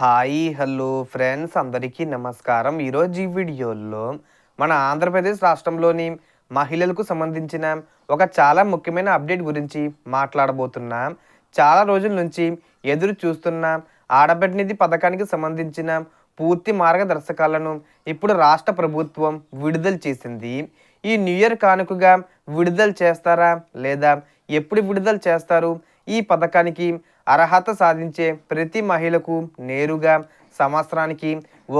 Hi hello friends. అందరికీ నమస్కారం. ఈరోజు ఈ వీడియోలో మన ఆంధ్రప్రదేశ్ రాష్ట్రంలోని మహిళలకు సంబంధించిన ఒక చాలా ముఖ్యమైన అప్డేట్ గురించి మాట్లాడబోతున్నాం. చాలా రోజుల నుంచి ఎదురు చూస్తున్న ఆడబిడ్డ నిధి పథకానికి సంబంధించిన పూర్తి మార్గదర్శకాలను ఇప్పుడు రాష్ట్ర ప్రభుత్వం విడుదల చేసింది. ఈ న్యూ ఇయర్ కానుకగా విడుదల చేస్తారా? లేదా ఎప్పుడు విడుదల చేస్తారు? ఈ పథకానికి అర్హత సాధించే ప్రతి మహిళకు నేరుగా సంవత్సరానికి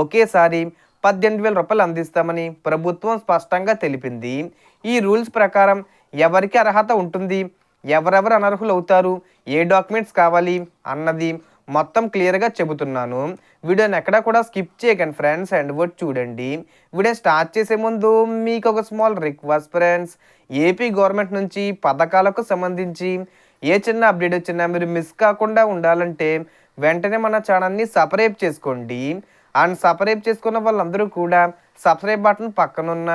ఒకేసారి పద్దెనిమిది వేల రూపాయలు అందిస్తామని ప్రభుత్వం స్పష్టంగా తెలిపింది. ఈ రూల్స్ ప్రకారం ఎవరికి అర్హత ఉంటుంది ఎవరెవరు అనర్హులు అవుతారు ఏ డాక్యుమెంట్స్ కావాలి అన్నది మొత్తం క్లియర్గా చెబుతున్నాను. వీడియోని ఎక్కడ కూడా స్కిప్ చేయకండి ఫ్రెండ్స్ అండ్ వర్డ్ చూడండి. వీడియో స్టార్ట్ చేసే ముందు మీకు ఒక small request friends. AP government నుంచి పథకాలకు సంబంధించి ఏ చిన్న అప్డేట్ వచ్చినా మీరు మిస్ కాకుండా ఉండాలంటే వెంటనే మన ఛానల్ని సపరేట్ చేసుకోండి. అండ్ సపరేట్ చేసుకున్న వాళ్ళందరూ కూడా సబ్స్క్రైబ్ బటన్ పక్కనున్న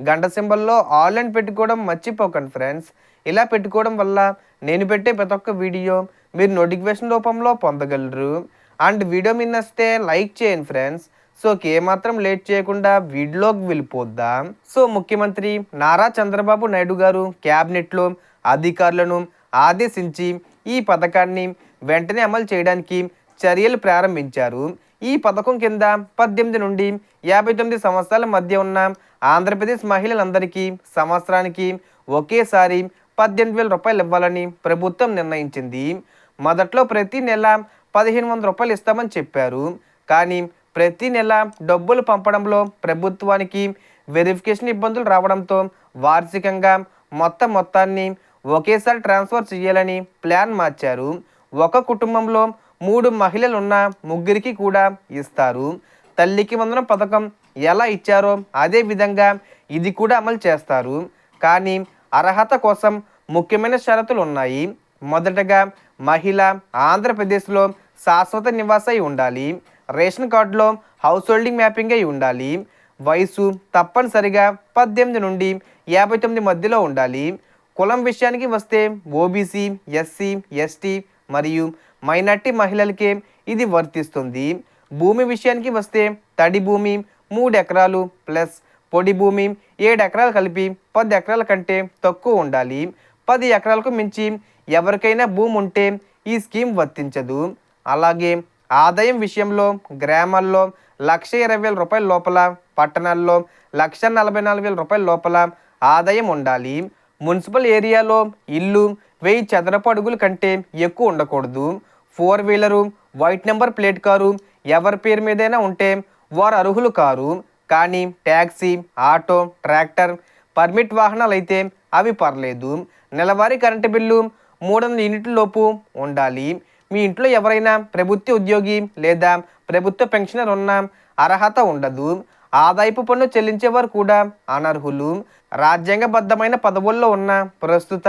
గంట సింబల్లో ఆల్ అండ్ పెట్టుకోవడం మర్చిపోకండి ఫ్రెండ్స్. ఇలా పెట్టుకోవడం వల్ల నేను పెట్టే ప్రతి ఒక్క వీడియో మీరు నోటిఫికేషన్ రూపంలో పొందగలరు. అండ్ వీడియో మీద నచ్చితే లైక్ చేయండి ఫ్రెండ్స్. సో ఏమాత్రం లేట్ చేయకుండా వీడియోకి వెళ్ళిపోద్దాం. సో ముఖ్యమంత్రి నారా చంద్రబాబు నాయుడు గారు క్యాబినెట్లో అధికారులను ఆదేశించి ఈ పథకాన్ని వెంటనే అమలు చేయడానికి చర్యలు ప్రారంభించారు. ఈ పథకం కింద పద్దెనిమిది నుండి యాభై తొమ్మిది సంవత్సరాల మధ్య ఉన్న ఆంధ్రప్రదేశ్ మహిళలందరికీ సంవత్సరానికి ఒకేసారి పద్దెనిమిది వేల రూపాయలు ఇవ్వాలని ప్రభుత్వం నిర్ణయించింది. మొదట్లో ప్రతి నెల పదిహేను వందల రూపాయలు ఇస్తామని చెప్పారు. కానీ ప్రతి నెల డబ్బులు పంపడంలో ప్రభుత్వానికి వెరిఫికేషన్ ఇబ్బందులు రావడంతో వార్షికంగా మొత్తం మొత్తాన్ని ఒకేసారి ట్రాన్స్ఫర్ చేయాలని ప్లాన్ మార్చారు. ఒక కుటుంబంలో మూడు మహిళలు ఉన్న ముగ్గురికి కూడా ఇస్తారు. తల్లికి వందన పథకం ఎలా ఇచ్చారో అదే విధంగా ఇది కూడా అమలు చేస్తారు. కానీ అర్హత కోసం ముఖ్యమైన షరతులు ఉన్నాయి. మొదటగా మహిళ ఆంధ్రప్రదేశ్లో శాశ్వత నివాస ఉండాలి. రేషన్ కార్డులో హౌస్ హోల్డింగ్ మ్యాపింగ్ అయి ఉండాలి. వయసు తప్పనిసరిగా పద్దెనిమిది నుండి యాభై తొమ్మిది మధ్యలో ఉండాలి. కులం విషయానికి వస్తే ఓబీసీ ఎస్సీ ఎస్టీ మరియు మైనార్టీ మహిళలకే ఇది వర్తిస్తుంది. భూమి విషయానికి వస్తే తడి భూమి మూడు ఎకరాలు ప్లస్ పొడి భూమి ఏడు ఎకరాలు కలిపి పది ఎకరాల కంటే తక్కువ ఉండాలి. పది ఎకరాలకు మించి ఎవరికైనా భూమి ఉంటే ఈ స్కీమ్ వర్తించదు. అలాగే ఆదాయం విషయంలో గ్రామాల్లో లక్ష ఇరవై వేల రూపాయల లోపల పట్టణాల్లో లక్ష నలభై నాలుగు వేల రూపాయల లోపల ఆదాయం ఉండాలి. మున్సిపల్ ఏరియాలో ఇల్లు వెయ్యి చదరపు అడుగుల కంటే ఎక్కువ ఉండకూడదు. Four wheeler white number plate car ఎవరి పేరు మీదైనా ఉంటే వారు అర్హులు కారు. కానీ ట్యాక్సీ ఆటో ట్రాక్టర్ పర్మిట్ వాహనాలు అయితే అవి పర్లేదు. నెలవారీ కరెంటు బిల్లు మూడు వందల యూనిట్ల లోపు ఉండాలి. మీ ఇంట్లో ఎవరైనా ప్రభుత్వ ఉద్యోగి లేదా ప్రభుత్వ పెన్షనర్ ఉన్న అర్హత ఉండదు. ఆదాయపు పన్ను చెల్లించేవారు కూడా అనర్హులు. రాజ్యాంగబద్ధమైన పదవుల్లో ఉన్న ప్రస్తుత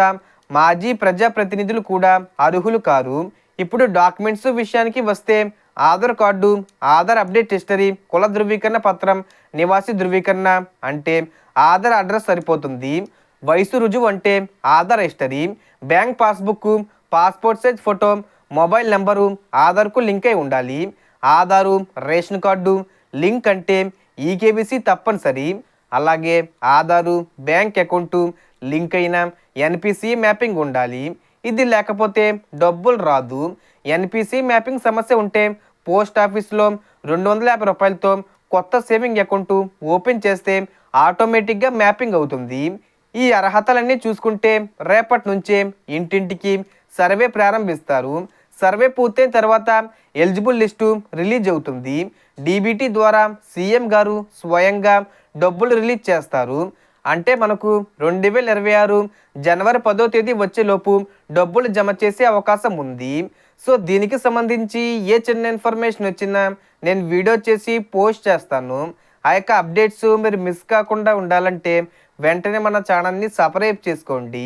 మాజీ ప్రజాప్రతినిధులు కూడా అర్హులు కారు. ఇప్పుడు డాక్యుమెంట్స్ విషయానికి వస్తే Aadhaar card Aadhaar update history కుల ధృవీకరణ పత్రం నివాసి ధృవీకరణ అంటే ఆధార్ అడ్రస్ సరిపోతుంది. వయసు రుజువు అంటే Aadhaar history bank passbook passport size photo mobile number ఆధార్కు లింక్ అయి ఉండాలి. ఆధారు రేషన్ కార్డు లింక్ అంటే ఈకేబీసీ తప్పనిసరి. అలాగే ఆధారు బ్యాంక్ అకౌంటు లింక్ అయిన ఎన్పిసి మ్యాపింగ్ ఉండాలి. ఇది లేకపోతే డబ్బులు రాదు. ఎన్పిసి మ్యాపింగ్ సమస్య ఉంటే పోస్ట్ ఆఫీస్లో రెండు వందల యాభై రూపాయలతో కొత్త సేవింగ్ అకౌంట్ ఓపెన్ చేస్తే ఆటోమేటిక్గా మ్యాపింగ్ అవుతుంది. ఈ అర్హతలన్నీ చూసుకుంటే రేపటి నుంచే ఇంటింటికి సర్వే ప్రారంభిస్తారు. సర్వే పూర్తయిన తర్వాత ఎలిజిబుల్ లిస్టు రిలీజ్ అవుతుంది. డీబీటీ ద్వారా సీఎం గారు స్వయంగా డబ్బులు రిలీజ్ చేస్తారు. అంటే మనకు రెండు వేల ఇరవై ఆరు జనవరి పదో తేదీ వచ్చేలోపు డబ్బులు జమ చేసే అవకాశం ఉంది. సో దీనికి సంబంధించి ఏ చిన్న ఇన్ఫర్మేషన్ వచ్చినా నేను వీడియో చేసి పోస్ట్ చేస్తాను. ఆ యొక్క అప్డేట్స్ మీరు మిస్ కాకుండా ఉండాలంటే వెంటనే మన ఛానల్ని సబ్స్క్రైబ్ చేసుకోండి.